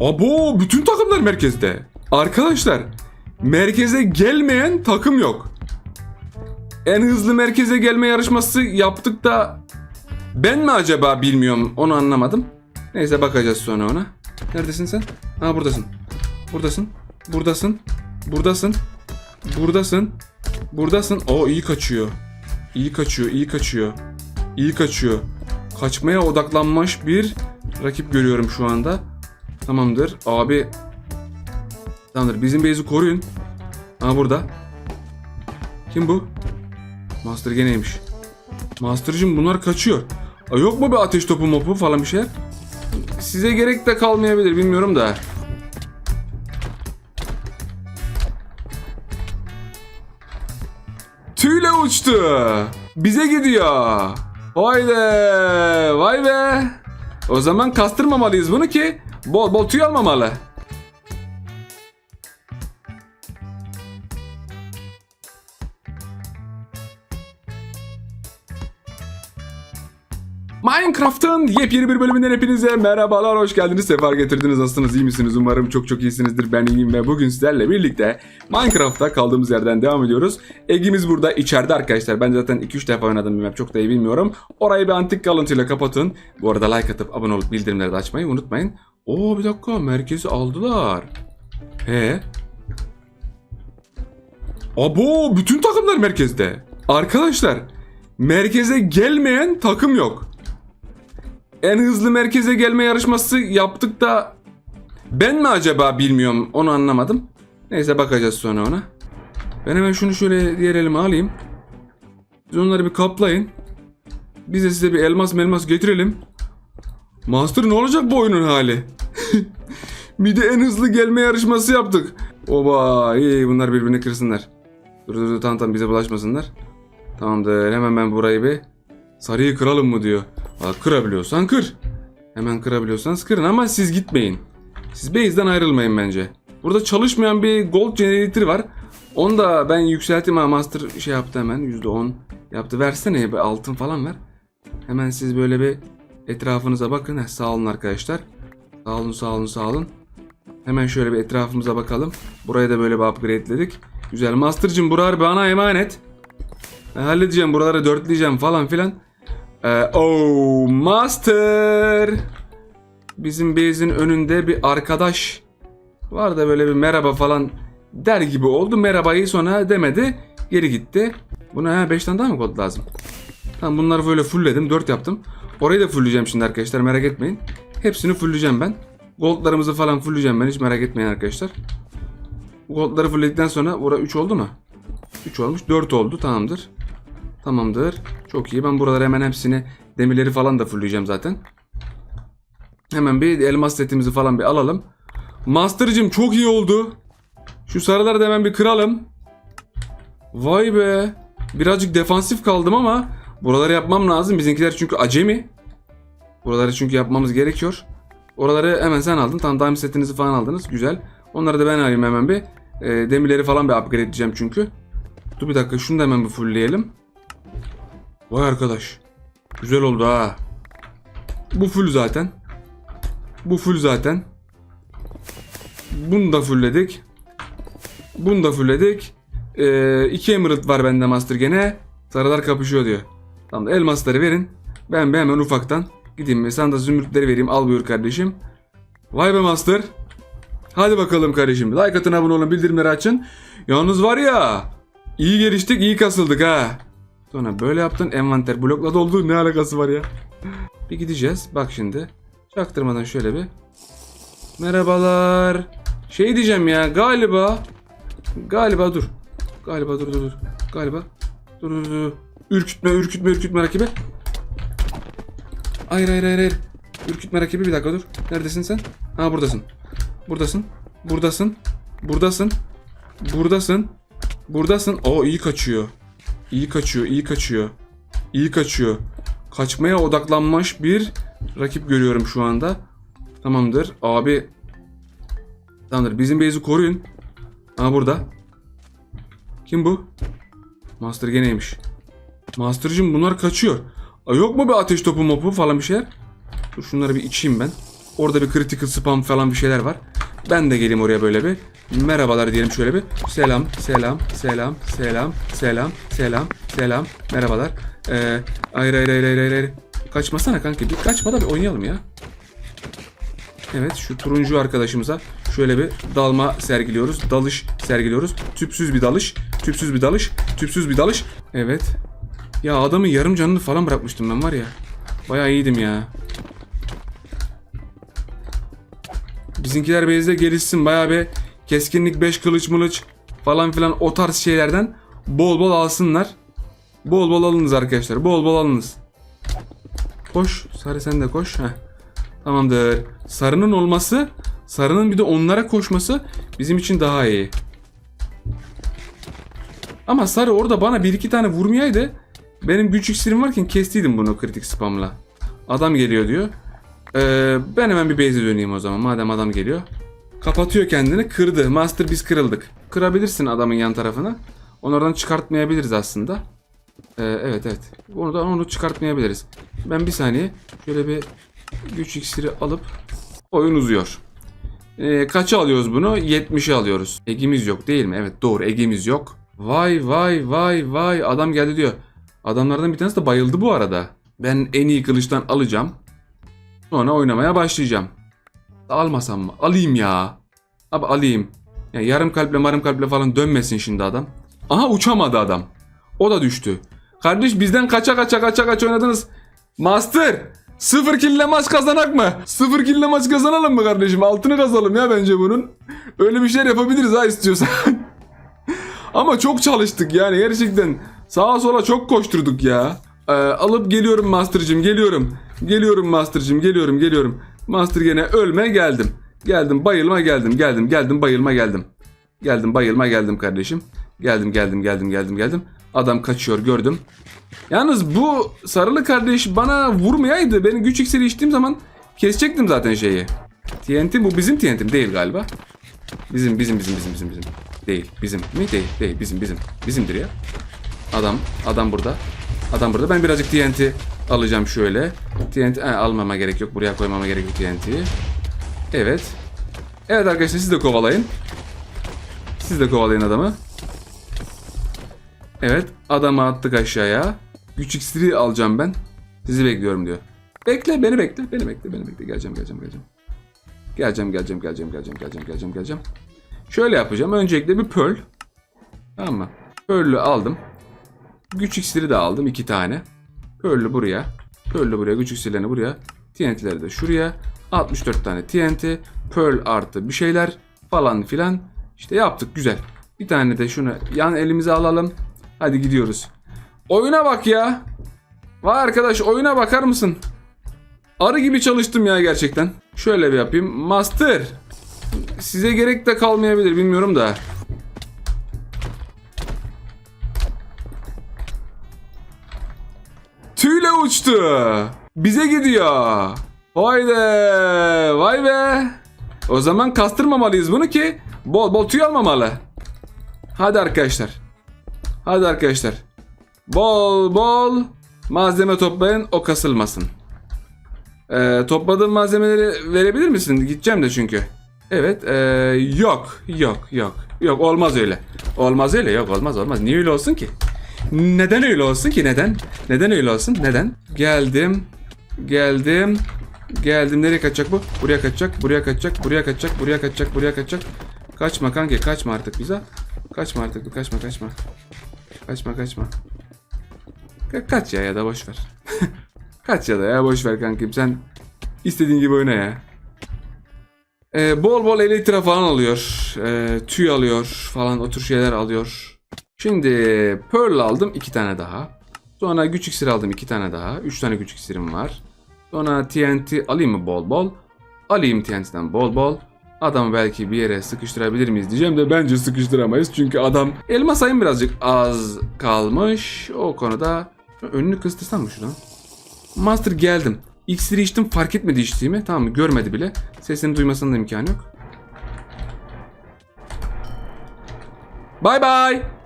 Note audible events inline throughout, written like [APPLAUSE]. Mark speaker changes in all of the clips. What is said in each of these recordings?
Speaker 1: Abo bütün takımlar merkezde. Arkadaşlar merkeze gelmeyen takım yok. En hızlı merkeze gelme yarışması yaptık da ben mi acaba bilmiyorum onu anlamadım. Neyse bakacağız sonra ona. Neredesin sen? Ha buradasın. Buradasın. Buradasın. Buradasın. Buradasın. Buradasın. O iyi kaçıyor. İyi kaçıyor, iyi kaçıyor. İyi kaçıyor. Kaçmaya odaklanmış bir rakip görüyorum şu anda. Tamamdır. Abi Tamamdır. Bizim base'i koruyun. Ha burada. Kim bu? Master geneymiş. Master'cım bunlar kaçıyor. Aa, yok mu bir ateş topu mopu falan bir şey? Size gerek de kalmayabilir bilmiyorum da. Tüyle uçtu. Bize gidiyor. Vay be. Vay be. O zaman kastırmamalıyız bunu ki bol bol tüy almamalı. Minecraft'ın yepyeni bir bölümünden hepinize merhabalar, hoş geldiniz, sefa getirdiniz. Nasılsınız, iyi misiniz? Umarım çok çok iyisinizdir. Ben iyiyim ve bugün sizlerle birlikte Minecraft'ta kaldığımız yerden devam ediyoruz. Egimiz burada içeride arkadaşlar. Ben zaten 2-3 defa oynadım bir map, çok da iyi bilmiyorum. Orayı bir antik kalıntıyla kapatın. Bu arada like atıp abone olup bildirimleri de açmayı unutmayın. Oo bir dakika, merkezi aldılar. He? Abo bütün takımlar merkezde. Arkadaşlar merkeze gelmeyen takım yok. En hızlı merkeze gelme yarışması yaptık da ben mi acaba bilmiyorum onu anlamadım. Neyse bakacağız sonra ona. Ben hemen şunu şöyle diğer elime alayım. Siz onları bir kaplayın. Biz de size bir elmas melmas getirelim. Master ne olacak bu oyunun hali? [LAUGHS] bir de en hızlı gelme yarışması yaptık. Oba iyi bunlar birbirini kırsınlar. Dur dur dur tamam tamam bize bulaşmasınlar. Tamamdır hemen ben burayı bir sarıyı kıralım mı diyor. Kırabiliyorsan kır. Hemen kırabiliyorsanız kırın ama siz gitmeyin. Siz base'den ayrılmayın bence. Burada çalışmayan bir gold generator var. Onu da ben yükselttim ama master şey yaptı hemen %10 yaptı. Versene bir altın falan ver. Hemen siz böyle bir etrafınıza bakın. Heh, sağ olun arkadaşlar. Sağ olun sağ olun sağ olun. Hemen şöyle bir etrafımıza bakalım. Burayı da böyle bir upgrade'ledik. Güzel. Master'cım buralar bana emanet. Ben halledeceğim buraları dörtleyeceğim falan filan. Ee, oh Master. Bizim base'in önünde bir arkadaş var da böyle bir merhaba falan der gibi oldu. Merhabayı sonra demedi. Geri gitti. Buna 5 tane daha mı kod lazım? Tamam bunları böyle fullledim. 4 yaptım. Orayı da fullleyeceğim şimdi arkadaşlar merak etmeyin. Hepsini fullleyeceğim ben. Goldlarımızı falan fullleyeceğim ben hiç merak etmeyin arkadaşlar. Goldları fullledikten sonra ora 3 oldu mu? 3 olmuş 4 oldu tamamdır. Tamamdır. Çok iyi. Ben buraları hemen hepsini demirleri falan da fullleyeceğim zaten. Hemen bir elmas setimizi falan bir alalım. Master'cım çok iyi oldu. Şu sarıları da hemen bir kıralım. Vay be. Birazcık defansif kaldım ama buraları yapmam lazım. Bizimkiler çünkü acemi. Buraları çünkü yapmamız gerekiyor. Oraları hemen sen aldın. Tamam diamond setinizi falan aldınız. Güzel. Onları da ben alayım hemen bir. E, demirleri falan bir upgrade edeceğim çünkü. Dur bir dakika şunu da hemen bir fullleyelim. Vay arkadaş. Güzel oldu ha. Bu full zaten. Bu full zaten. Bunu da fullledik. Bunu da fullledik. Ee, iki emerald var bende master gene. Sarılar kapışıyor diyor. Tamam elmasları verin. Ben bir hemen ufaktan gideyim ve sana da zümrütleri vereyim. Al buyur kardeşim. Vay be master. Hadi bakalım kardeşim. Like atın abone olun bildirimleri açın. Yalnız var ya. iyi geliştik iyi kasıldık ha. Sonra böyle yaptın envanter blokla doldu ne alakası var ya. Bir gideceğiz bak şimdi. Çaktırmadan şöyle bir. Merhabalar. Şey diyeceğim ya galiba. Galiba dur. Galiba dur dur dur. Galiba. Dur dur dur. Ürkütme ürkütme ürkütme rakibi. Hayır hayır hayır hayır. Ürkütme rakibi bir dakika dur. Neredesin sen? Ha buradasın. Buradasın. Buradasın. Buradasın. Buradasın. Buradasın. O iyi kaçıyor. İyi kaçıyor, iyi kaçıyor. İyi kaçıyor. Kaçmaya odaklanmış bir rakip görüyorum şu anda. Tamamdır. Abi Tamamdır. Bizim base'i koruyun. Ha burada. Kim bu? Master geneymiş. Master'cım bunlar kaçıyor. Aa, yok mu bir ateş topu mopu falan bir şeyler? Dur şunları bir içeyim ben. Orada bir critical spam falan bir şeyler var. Ben de geleyim oraya böyle bir. Merhabalar diyelim şöyle bir. Selam, selam, selam, selam, selam, selam, selam. Merhabalar. Ee, hayır hayır hayır hayır hayır. Kaçmasana kanki. Bir kaçma da bir oynayalım ya. Evet şu turuncu arkadaşımıza şöyle bir dalma sergiliyoruz. Dalış sergiliyoruz. Tüpsüz bir dalış. Tüpsüz bir dalış. Tüpsüz bir dalış. Evet. Ya adamın yarım canını falan bırakmıştım ben var ya. Bayağı iyiydim ya. Bizimkiler base'de gelişsin. Bayağı bir keskinlik 5 kılıç mılıç falan filan o tarz şeylerden bol bol alsınlar. Bol bol alınız arkadaşlar. Bol bol alınız. Koş. Sarı sen de koş. Heh. Tamamdır. Sarının olması, sarının bir de onlara koşması bizim için daha iyi. Ama sarı orada bana bir iki tane vurmayaydı. Benim güç iksirim varken kestiydim bunu kritik spamla. Adam geliyor diyor. Ee, ben hemen bir base'e döneyim o zaman madem adam geliyor. Kapatıyor kendini kırdı. Master biz kırıldık. Kırabilirsin adamın yan tarafını. Onu oradan çıkartmayabiliriz aslında. Ee, evet evet. Onu da onu çıkartmayabiliriz. Ben bir saniye şöyle bir güç iksiri alıp oyun uzuyor. Ee, kaça alıyoruz bunu? 70'i alıyoruz. Egimiz yok değil mi? Evet doğru egimiz yok. Vay vay vay vay adam geldi diyor. Adamlardan bir tanesi de bayıldı bu arada. Ben en iyi kılıçtan alacağım. Sonra oynamaya başlayacağım. Almasam mı? Alayım ya. Abi alayım. Ya yarım kalple marım kalple falan dönmesin şimdi adam. Aha uçamadı adam. O da düştü. Kardeş bizden kaça kaça kaça kaç oynadınız. Master. Sıfır kille maç kazanak mı? Sıfır kille maç kazanalım mı kardeşim? Altını kazalım ya bence bunun. Öyle bir şeyler yapabiliriz ha istiyorsan. [LAUGHS] Ama çok çalıştık yani gerçekten. Sağa sola çok koşturduk ya. Ee, alıp geliyorum Master'cım geliyorum. Geliyorum Master'cım geliyorum geliyorum. Master gene ölme geldim. Geldim bayılma geldim geldim geldim bayılma geldim. Geldim bayılma geldim kardeşim. Geldim geldim geldim geldim geldim. Adam kaçıyor gördüm. Yalnız bu sarılı kardeş bana vurmayaydı. Ben güç iksiri içtiğim zaman kesecektim zaten şeyi. TNT bu bizim TNT'm değil galiba. Bizim bizim bizim bizim bizim bizim. Değil bizim mi? Değil değil bizim bizim. Bizimdir ya. Adam adam burada. Adam burada. Ben birazcık TNT alacağım şöyle. TNT he, almama gerek yok. Buraya koymama gerek yok TNT'yi. Evet. Evet arkadaşlar siz de kovalayın. Siz de kovalayın adamı. Evet adamı attık aşağıya. Güç iksiri alacağım ben. Sizi bekliyorum diyor. Bekle beni bekle. Beni bekle beni bekle. Geleceğim geleceğim geleceğim. Geleceğim geleceğim geleceğim geleceğim geleceğim geleceğim geleceğim. Şöyle yapacağım. Öncelikle bir pearl. Tamam mı? Pearl'ü aldım. Güç iksiri de aldım iki tane. Pearl'ü buraya. Pearl'ü buraya. Güç iksirlerini buraya. TNT'leri de şuraya. 64 tane TNT. Pearl artı bir şeyler falan filan. İşte yaptık güzel. Bir tane de şunu yan elimize alalım. Hadi gidiyoruz. Oyuna bak ya. Vay arkadaş oyuna bakar mısın? Arı gibi çalıştım ya gerçekten. Şöyle bir yapayım. Master. Size gerek de kalmayabilir bilmiyorum da. Uçtu. Bize gidiyor. Be. Vay be. O zaman kastırmamalıyız bunu ki bol bol tüy almamalı. Hadi arkadaşlar. Hadi arkadaşlar. Bol bol malzeme toplayın o kasılmasın. Ee, topladığın malzemeleri verebilir misin? Gideceğim de çünkü. Evet. ee, yok. Yok. Yok. Yok. Olmaz öyle. Olmaz öyle. Yok. Olmaz. Olmaz. Niye öyle olsun ki? Neden öyle olsun ki? Neden? Neden öyle olsun? Neden? Geldim. Geldim. Geldim. Nereye kaçacak bu? Buraya kaçacak. Buraya kaçacak. Buraya kaçacak. Buraya kaçacak. Buraya kaçacak. Kaçma kanki. Kaçma artık bize. Kaçma artık. Kaçma kaçma. Kaçma kaçma. Ka- kaç ya ya da boş ver. [LAUGHS] kaç ya da ya boş ver kankim. Sen istediğin gibi oyna ya. Ee, bol bol elektra falan alıyor. Ee, tüy alıyor falan o tür şeyler alıyor. Şimdi Pearl aldım iki tane daha. Sonra güç iksiri aldım iki tane daha. Üç tane güç iksirim var. Sonra TNT alayım mı bol bol? Alayım TNT'den bol bol. Adamı belki bir yere sıkıştırabilir miyiz diyeceğim de bence sıkıştıramayız. Çünkü adam elma sayım birazcık az kalmış. O konuda önünü kıstırsam mı şuradan? Master geldim. İksiri içtim fark etmedi içtiğimi. Tamam? Görmedi bile. Sesini duymasının da imkanı yok. Bye bye.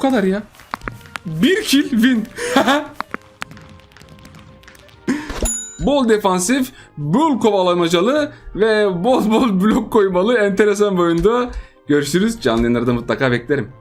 Speaker 1: Bu kadar ya. Bir kill win. [LAUGHS] bol defansif, bol kovalamacalı ve bol bol blok koymalı enteresan bir oyunda. Görüşürüz. Canlı yayınlarda mutlaka beklerim.